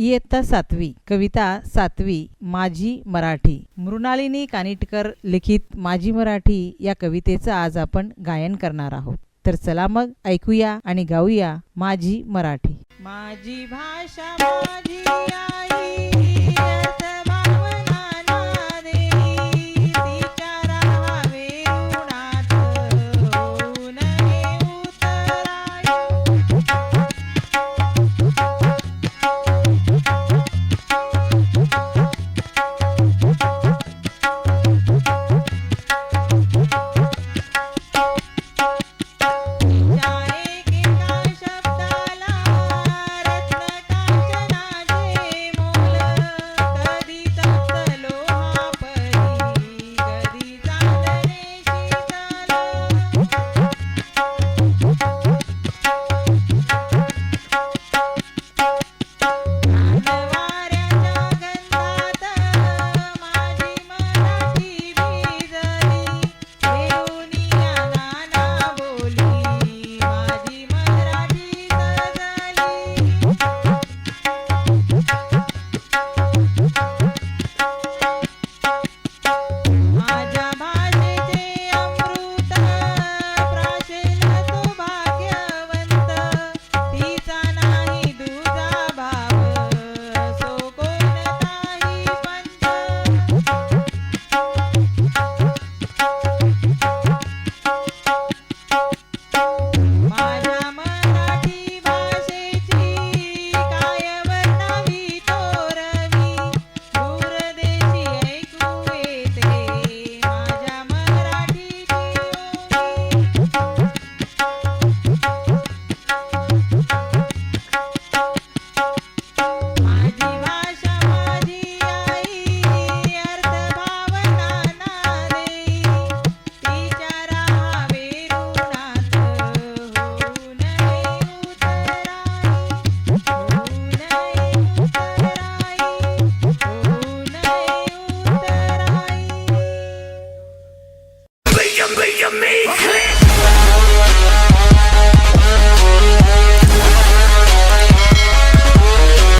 इयत्ता सातवी कविता सातवी माझी मराठी. मृणालिनी कानिटकर लिखित माझी मराठी या कवितेचं आज आपण गायन करणार आहोत. तर चला मग ऐकूया आणि गाऊया माझी मराठी. माझी भाषा माझी you make it?